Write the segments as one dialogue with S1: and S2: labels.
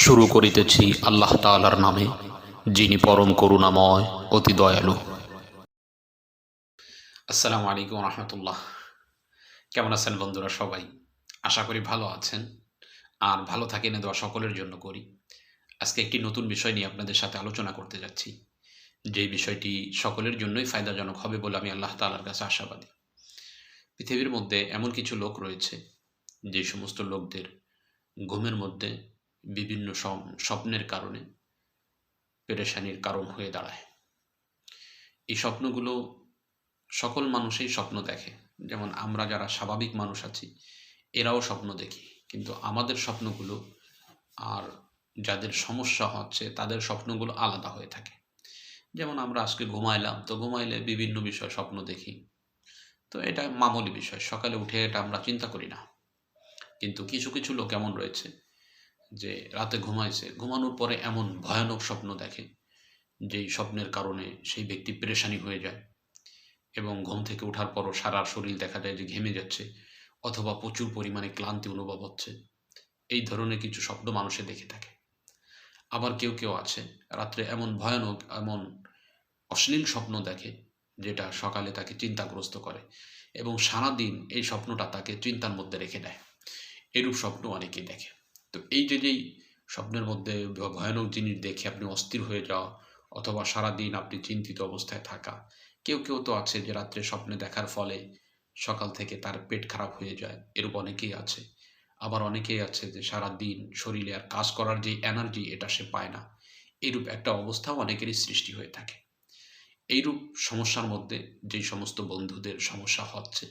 S1: শুরু করিতেছি আল্লাহ তাআলার নামে, যিনি পরম করুণাময়, অতি দয়ালু। আসসালামু আলাইকুম রহমতুল্লাহ। কেমন আছেন বন্ধুরা সবাই? আশা করি ভালো আছেন। আর ভালো থাকেন দোয়া সকলের জন্য করি। আজকে একটি নতুন বিষয় নিয়ে আপনাদের সাথে আলোচনা করতে যাচ্ছি। যে বিষয়টি সকলের জন্যই ফায়দাজনক হবে বলে আমি আল্লাহ তালার কাছে আশাবাদী। পৃথিবীর মধ্যে এমন কিছু লোক রয়েছে, যে সমস্ত লোকদের ঘুমের মধ্যে বিভিন্ন স্বপ্নের কারণে পেরেশানির কারণ হয়ে দাঁড়ায়। এই স্বপ্নগুলো সকল মানুষই স্বপ্ন দেখে। যেমন আমরা যারা স্বাভাবিক মানুষ আছি, এরাও স্বপ্ন দেখি। কিন্তু আমাদের স্বপ্নগুলো আর যাদের সমস্যা হচ্ছে, তাদের স্বপ্নগুলো আলাদা হয়ে থাকে। যেমন আমরা আজকে ঘুমাইলাম, তো ঘুমাইলে বিভিন্ন বিষয় স্বপ্ন দেখি। তো এটা মামুলি বিষয়। সকালে উঠে এটা আমরা চিন্তা করি না। কিন্তু কিছু কিছু লোক এমন রয়েছে যে রাতে ঘুমাইছে, ঘুমানোর পরে এমন ভয়ানক স্বপ্ন দেখে যেই স্বপ্নের কারণে সেই ব্যক্তি পেরেশানি হয়ে যায় এবং ঘুম থেকে ওঠার পরও সারা শরীর দেখা যায় যে ঘেমে যাচ্ছে অথবা প্রচুর পরিমাণে ক্লান্তি অনুভব হচ্ছে। এই ধরনের কিছু স্বপ্ন মানুষে দেখে থাকে। আবার কেউ কেউ আছে, রাত্রে এমন ভয়ানক, এমন অশ্লীল স্বপ্ন দেখে যেটা সকালে তাকে চিন্তাগ্রস্ত করে এবং সারাদিন এই স্বপ্নটা তাকে চিন্তার মধ্যে রেখে দেয়। এরূপ স্বপ্ন অনেকেই দেখে। তো এই যে যেই স্বপ্নের মধ্যে ভয়ানক জিনিস দেখে আপনি অস্থির হয়ে যাওয়া অথবা সারাদিন আপনি চিন্তিত অবস্থায় থাকা, কেউ কেউ তো আছে যে রাত্রে স্বপ্নে দেখার ফলে সকাল থেকে তার পেট খারাপ হয়ে যায়, এরূপ অনেকেই আছে। আবার অনেকেই আছে যে সারা দিন শরীরে আর কাজ করার যে এনার্জি এটা সে পায় না এইরূপ একটা অবস্থাও অনেকেরই সৃষ্টি হয়ে থাকে। এইরূপ সমস্যার মধ্যে যেই সমস্ত বন্ধুদের সমস্যা হচ্ছে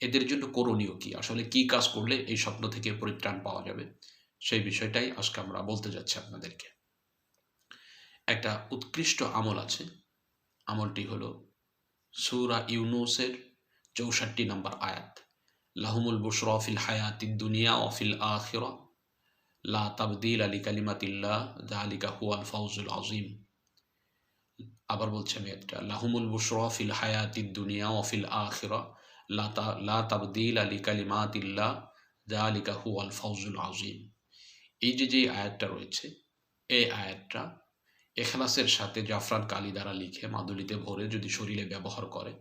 S1: এদের জন্য করণীয় কি? আসলে কি কাজ করলে এই স্বপ্ন থেকে পরিত্রাণ পাওয়া যাবে? সেই বিষয়টাই আজকে আমরা বলতে যাচ্ছি আপনাদেরকে। একটা উৎকৃষ্ট আমল আছে। আমলটি হলো সুরা ইউনুসের চৌষট্টি নম্বর আয়াত। লাহুমুল বুশরা ফিল হায়াতিদ দুনিয়া ও ফিল আখিরা। লা তাবদিল আলি কালিমাতিল্লাহ যালিকা হুয়াল ফাউজুল আজিম আবার বলছি আমি একটা। লাহুমুল বুশরা ফিল হায়াতিদ দুনিয়া অফিল ফিল আখিরা। লা তাবদিল আলি কালিমাতিল্লাহ, যালিকা হুয়াল ফাউজুল আজিম এই যে যে আয়াতটা রয়েছে, এই আয়াতটা এখলাসের সাথে জাফরান কালি দ্বারা লিখে মাদুলিতে ভরে যদি শরীরে ব্যবহার করে,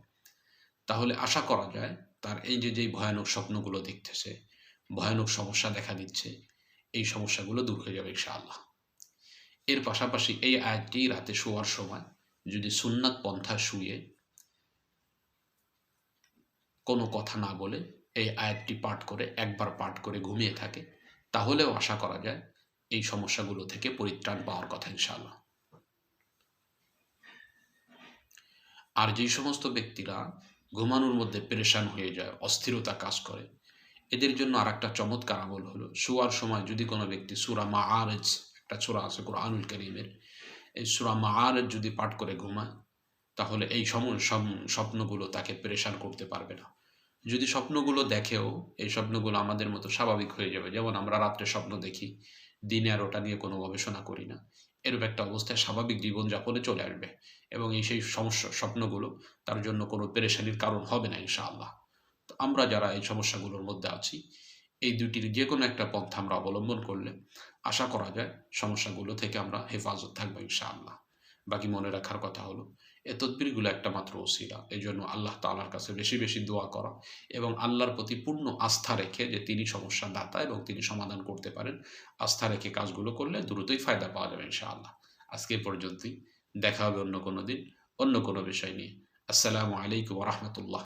S1: তাহলে আশা করা যায় তার এই যে যেই ভয়ানক স্বপ্নগুলো দেখতেছে, ভয়ানক সমস্যা দেখা দিচ্ছে, এই সমস্যাগুলো দূর হয়ে যাবে ইনশাআল্লাহ। এর পাশাপাশি এই আয়াতটি রাতে শোয়ার সময় যদি সুন্নাত পন্থা শুয়ে কোনো কথা না বলে এই আয়াতটি পাঠ করে, একবার পাঠ করে ঘুমিয়ে থাকে, তাহলেও আশা করা যায় এই সমস্যাগুলো থেকে পরিত্রাণ পাওয়ার কথা ইনশাআল্লাহ। আর যেই সমস্ত ব্যক্তিরা ঘুমানোর মধ্যে পেরেশান হয়ে যায়, অস্থিরতা কাজ করে, এদের জন্য আর একটা চমৎকার আমল হলো, শোয়ার সময় যদি কোনো ব্যক্তি সুরা মা আরেজ একটা সুরা আছে কোরআনুল করিমের, এই সুরা মা আরেজ যদি পাঠ করে ঘুমায় তাহলে এই স্বপ্নগুলো তাকে পেরেশান করতে পারবে না। যদি স্বপ্নগুলো দেখেও এই স্বপ্নগুলো আমাদের মতো স্বাভাবিক হয়ে যাবে, যেমন আমরা রাত্রে স্বপ্ন দেখি, দিনে আর ওটা নিয়ে কোনো গবেষণা করি না, এরূপ একটা অবস্থায় স্বাভাবিক জীবনযাপনে চলে আসবে এবং এই সেই সমস্যা, স্বপ্নগুলো তার জন্য কোনো পেরেশানির কারণ হবে না ইনশাআল্লাহ। তো আমরা যারা এই সমস্যাগুলোর মধ্যে আছি, এই দুটির যে কোনো একটা পন্থা আমরা অবলম্বন করলে আশা করা যায় সমস্যাগুলো থেকে আমরা হেফাজত থাকব ইনশাআল্লাহ। বাকি মনে রাখার কথা হলো। এ তদবিরগুলো একটা মাত্র ওসিলা। এই জন্য আল্লাহ তালার কাছে বেশি বেশি দোয়া করা এবং আল্লাহর প্রতি পূর্ণ আস্থা রেখে যে তিনি সমস্যা দাতা এবং তিনি সমাধান করতে পারেন, আস্থা রেখে কাজগুলো করলে দ্রুতই ফায়দা পাওয়া যাবে ইনশাআল্লাহ। আজকে পর্যন্তই। দেখা হবে অন্য কোনো দিন, অন্য কোনো বিষয় নিয়ে। আসসালামু আলাইকুম রহমতুল্লাহ।